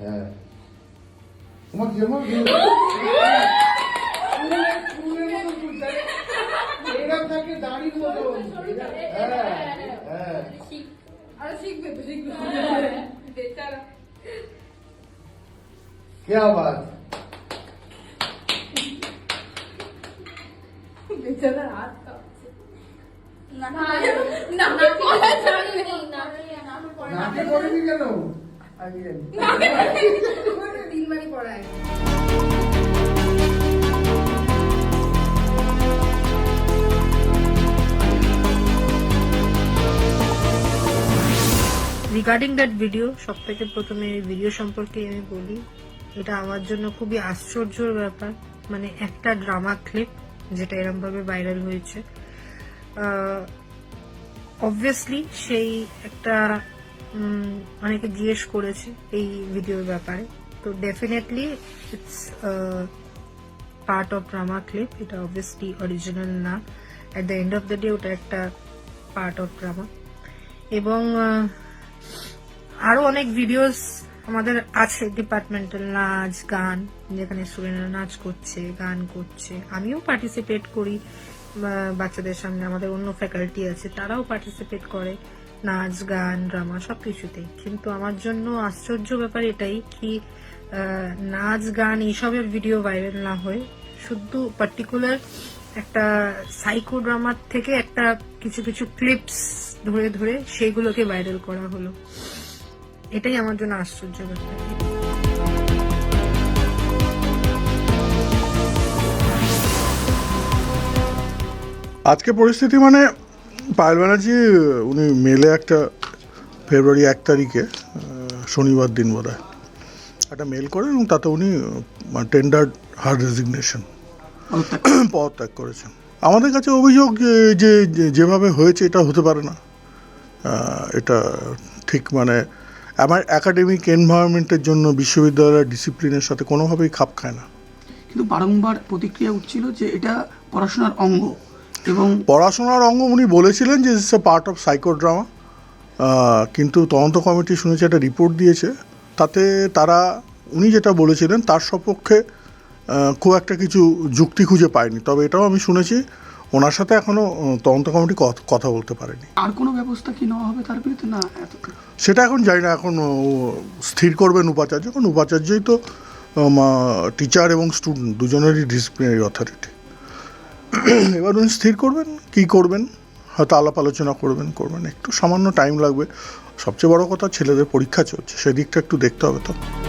হ্যাঁ তোমার যেমন দাঁড়ির মতো হ্যাঁ হ্যাঁ শিখবে শিখবে क्या बात বেচারা হাত না না না না না না না না না না না না না না না না রিগার্ডিং দ্যাট ভিডিও সব থেকে প্রথমে ভিডিও সম্পর্কে আমি বলি এটা আমার জন্য খুবই আশ্চর্যর ব্যাপার। মানে একটা ড্রামা ক্লিপ যেটা এরমভাবে ভাইরাল হয়েছে। অবভিয়াসলি সেই একটা অনেকে জিজ্ঞেস করেছে এই ভিডিওর ব্যাপারে। তো definitely it's part of drama clip এটা অবভিয়াসলি অরিজিনাল না। At the end of the day ওটা একটা পার্ট অফ ড্রামা এবং uh, আরও অনেক ভিডিওস আমাদের আছে ডিপার্টমেন্টাল নাচ, গান, যেখানে স্টুডেন্টরা নাচ করছে, গান করছে। আমিও পার্টিসিপেট করি বাচ্চাদের সামনে, আমাদের অন্য ফ্যাকাল্টি আছে, তারাও পার্টিসিপেট করে। নাচ, গান, ড্রামা সব কিছুতেই কিন্তু আমার জন্য আশ্চর্য ব্যাপার এটাই কি নাচ, গান এইসবের ভিডিও ভাইরাল না হয়ে শুধু পার্টিকুলার একটা সাইকো ড্রামার থেকে একটা কিছু কিছু ক্লিপস ধরে ধরে সেইগুলোকে ভাইরাল করা হলো। এটাই আমার জন্য আশ্চর্য ব্যাপার। আজকে পরিস্থিতি মানে পায়েল ব্যানার্জি উনি মেলে একটা ফেব্রুয়ারি এক তারিখে শনিবার দিন বোধ হয় একটা মেল করেন এবং তাতে উনি টেন্ডার হার রেজিগনেশন পদত্যাগ করেছেন। আমাদের কাছে অভিযোগ যে যেভাবে হয়েছে এটা হতে পারে না। এটা ঠিক মানে আমার একাডেমিক এনভায়রনমেন্টের জন্য বিশ্ববিদ্যালয়ের ডিসিপ্লিনের সাথে কোনোভাবেই খাপ খায় না। কিন্তু বারংবার প্রতিক্রিয়া উঠছিল যে এটা পড়াশোনার অঙ্গ। এবং পড়াশোনার অঙ্গ উনি বলেছিলেন যে it's a part of psychodrama কিন্তু তদন্ত কমিটি শুনেছি একটা রিপোর্ট দিয়েছে। তাতে তারা উনি যেটা বলেছিলেন তার সপক্ষে খুব একটা কিছু যুক্তি খুঁজে পায়নি। তবে এটাও আমি শুনেছি ওনার সাথে এখনও তদন্ত কমিটি কথা বলতে পারেনি। আর কোনো ব্যবস্থা কি নেওয়া হবে তার বিরুদ্ধে? না সেটা এখন জানি না এখন স্থির করবেন উপাচার্য। কারণ উপাচার্যই তো টিচার এবং স্টুডেন্ট দুজনেরই ডিসিপ্লিনারি অথরিটি এবার উনি স্থির করবেন, কি করবেন? হয়তো আলাপ আলোচনা করবেন করবেন। একটু সামান্য টাইম লাগবে। সবচেয়ে বড় কথা ছেলেদের পরীক্ষা চলছে, সেদিকটা একটু দেখতে হবে তো।